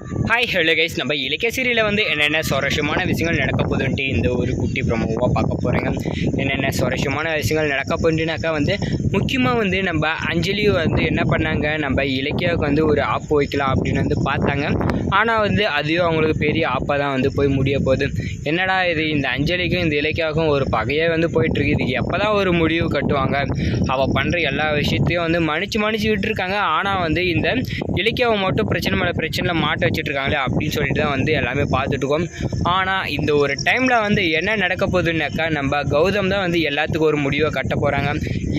Hi hello guys நம்ம இலக்கிய சீரியலில் வந்து என்னென்ன சுவாரஸ்யமான விஷயங்கள் நடக்க போகுதுன்ட்டு இந்த ஒரு குட்டி ப்ரொமோவாக பார்க்க போகிறேங்க என்னென்ன சுவாரஸ்யமான விஷயங்கள் நடக்க போகுதுனாக்கா வந்து முக்கியமாக வந்து நம்ம அஞ்சலி வந்து என்ன பண்ணாங்க? நம்ம இலக்கியாவுக்கு வந்து ஒரு ஆப்பு வைக்கலாம் அப்படின்னு வந்து பார்த்தாங்க. ஆனால் வந்து அதுவும் அவங்களுக்கு பெரிய ஆப்பாக தான் வந்து போய் முடிய போகுது. என்னடா இது இந்த அஞ்சலிக்கும் இந்த இலக்கியாவுக்கும் ஒரு பகையே வந்து போயிட்டுருக்கு. இதுக்கு எப்போ தான் ஒரு முடிவு கட்டுவாங்க? அவள் பண்ணுற எல்லா விஷயத்தையும் வந்து மன்னிச்சு மன்னிச்சு விட்டுருக்காங்க ஆனால் வந்து இந்த இலக்கியாவை மட்டும் பிரச்சனை மேலே பிரச்சனையில் மாட்ட வச்சுட்ருக்காங்களே அப்படின்னு சொல்லிட்டு தான் வந்து எல்லாமே பார்த்துட்ருக்கோம். ஆனால் இந்த ஒரு டைமில் வந்து என்ன நடக்க போகுதுன்னாக்கா நம்ம கௌதம் தான் வந்து எல்லாத்துக்கும் ஒரு முடிவை கட்ட போகிறாங்க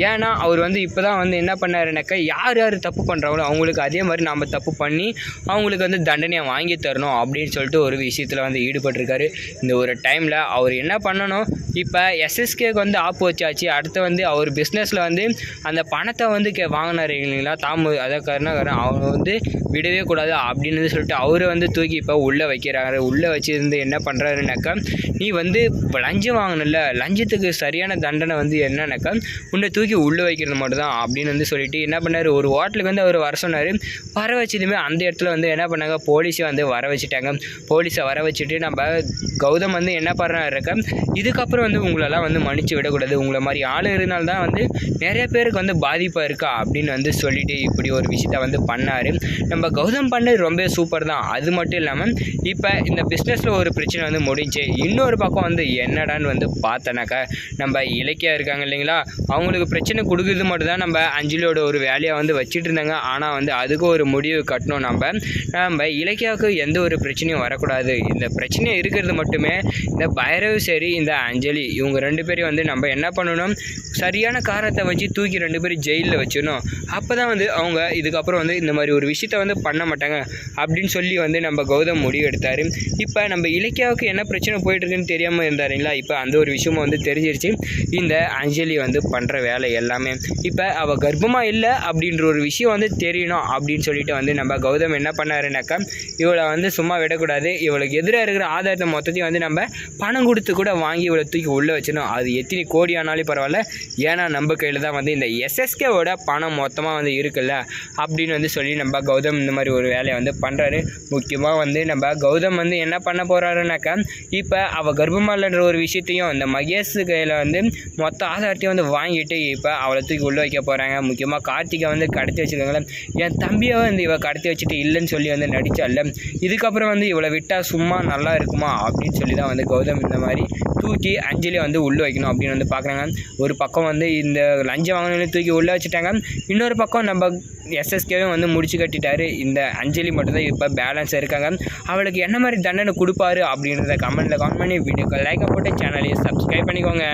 ஏன்னா அவர் வந்து இப்போ தான் வந்து என்ன பண்ணாருனாக்கா யார் யார் தப்பு பண்ணுறாங்களோ அவங்களுக்கு அதே மாதிரி நாம் தப்பு பண்ணி அவங்களுக்கு வந்து தண்டனையை வாங்கி தரணும் அப்படின்னு சொல்லிட்டு ஒரு விஷயத்தில் வந்து ஈடுபட்டிருக்காரு. இந்த ஒரு டைமில் அவர் என்ன பண்ணணும்? இப்போ எஸ்எஸ்கேக்கு வந்து ஆப்பு வச்சாச்சு. அடுத்து வந்து அவர் பிஸ்னஸில் வந்து அந்த பணத்தை வந்து கே வாங்கினார் இல்லைங்களா? தாமு அதை கருணாகரன் அவர் வந்து விடவே கூடாது அப்படின்னு சொல்லிட்டு அவரை வந்து தூக்கி இப்போ உள்ளே வைக்கிறாரு. உள்ளே வச்சுருந்து என்ன பண்ணுறாருனாக்கா நீ வந்து இப்போ லஞ்சம் வாங்கினல லஞ்சத்துக்கு சரியான தண்டனை வந்து என்னன்னாக்கா உன்னை தூக்கி உள்ளே வைக்கிறது மட்டும் தான் அப்படின்னு வந்து சொல்லிட்டு என்ன பண்ணார்? ஒரு ஹோட்டலுக்கு வந்து அவர் வர சொன்னார். வர வச்சதுமே அந்த இடத்துல வந்து என்ன பண்ணாங்க? போலீஸை வந்து வர வச்சுட்டாங்க. போலீஸை வர வச்சுட்டு நம்ம கௌதம் வந்து என்ன பண்ணுறாருக்க இதுக்கப்புறம் வந்து உங்களெல்லாம் வந்து மன்னிச்சு விடக்கூடாது. உங்களை மாதிரி ஆள் இருந்தால் தான் வந்து நிறைய பேருக்கு வந்து பாதிப்பாக இருக்கா அப்படின்னு வந்து சொல்லிட்டு இப்படி ஒரு விஷயத்த வந்து பண்ணார். நம்ம கௌதம் பண்ணது ரொம்ப சூப்பர் தான். அது மட்டும் இல்லாமல் இப்போ இந்த பிஸ்னஸில் ஒரு பிரச்சனை வந்து முடிஞ்சு இன்னொரு பக்கம் வந்து என்னடான்னு வந்து பார்த்தனாக்கா நம்ம இலக்கியா இருக்காங்க இல்லைங்களா? அவங்களுக்கு பிரச்சனை கொடுக்குறது மட்டும் தான் நம்ம அஞ்சலியோட ஒரு வேலையாக வந்து வச்சுட்டு இருந்தாங்க. ஆனால் வந்து அதுக்கு ஒரு முடிவு கட்டணும் நம்ம. நம்ம இலக்கியாவுக்கு எந்த ஒரு பிரச்சனையும் வரக்கூடாது. இந்த பிரச்சனை இருக்கிறது மட்டுமே இந்த பைரவ் சரி இந்த அஞ்சலி இவங்க ரெண்டு பேரையும் வந்து நம்ம என்ன பண்ணணும்? சரியான காரணத்தை வச்சு தூக்கி ரெண்டு பேரும் ஜெயிலில் வச்சிடணும். அப்போ தான் வந்து அவங்க இதுக்கப்புறம் வந்து இந்த மாதிரி ஒரு விஷயத்த வந்து பண்ண மாட்டாங்க. அப்படின்னு சொல்லி வந்து நம்ம கௌதம் முடிவெடுத்தார். இப்போ நம்ம இலக்கியாவுக்கு என்ன பிரச்சனை போயிட்டுருக்குன்னு தெரியாமல் இருந்தாருங்களா? இப்போ அந்த ஒரு விஷயமும் வந்து தெரிஞ்சிருச்சு. இந்த அஞ்சலி வந்து பண்ணுற வேலை எல்லாமே. இப்போ அவள் கர்ப்பமாக இல்லை அப்படின்ற ஒரு விஷயம் வந்து தெரியணும் அப்படின்னு சொல்லிட்டு வந்து நம்ம கௌதம் என்ன பண்ணாருனாக்கா இவளை வந்து சும்மா விடக்கூடாது. இவளுக்கு எதிராக இருக்கிற ஆதாரத்தை மொத்தத்தையும் வந்து நம்ம பணம் கொடுத்து கூட வாங்கி இவளை தூக்கி உள்ளே வச்சிடணும். அது எத்தனை கோடி ஆனாலும் பரவாயில்ல. ஏன்னா நம்ம கையில் தான் வந்து இந்த எஸ்எஸ்கேவோட பணம் மொத்தமாக வந்து இருக்குல்ல? அப்படின்னு வந்து சொல்லி நம்ம கௌதம் இந்த மாதிரி ஒரு வேலையை வந்து பண்ணுறாரு முக்கியமாக வந்து நம்ம கௌதம் வந்து என்ன பண்ண போகிறாருனாக்கா இப்போ அவள் கர்ப்பமாலன்ற ஒரு விஷயத்தையும் இந்த மகேஷ் கையில் வந்து மொத்த ஆதாரத்தையும் வந்து வாங்கிட்டு இப்போ அவளை தூக்கி உள்ளே வைக்க போகிறாங்க முக்கியமாக கார்த்திகை வந்து கடத்தி வச்சுருக்காங்களே என் தம்பியை வந்து இவள் கடத்தி வச்சுட்டு இல்லைன்னு சொல்லி வந்து நடித்தால இதுக்கப்புறம் வந்து இவளை விட்டால் சும்மா நல்லா இருக்குமா அப்படின்னு சொல்லி தான் வந்து கௌதம் இந்த மாதிரி தூக்கி அஞ்சலி வந்து உள்ளே வைக்கணும் அப்படின்னு வந்து பார்க்குறாங்க ஒரு பக்கம் வந்து இந்த லஞ்சம் வாங்கினு தூக்கி உள்ளே வச்சுட்டாங்க. இன்னொரு பக்கம் நம்ம எஸ்எஸ்கேவும் வந்து முடிச்சு கட்டிட்டாரு. இந்த அஞ்சலி மட்டும்தான் இப்போ பேலன்ஸ் இருக்காங்க. அவளுக்கு என்ன மாதிரி தண்டனை கொடுப்பாரு அப்படின்றத கமெண்ட்டில் கமெண்ட் பண்ணி வீடியோக்கு லைக்கை போட்டு சேனலையும் சப்ஸ்கிரைப் பண்ணிக்கோங்க.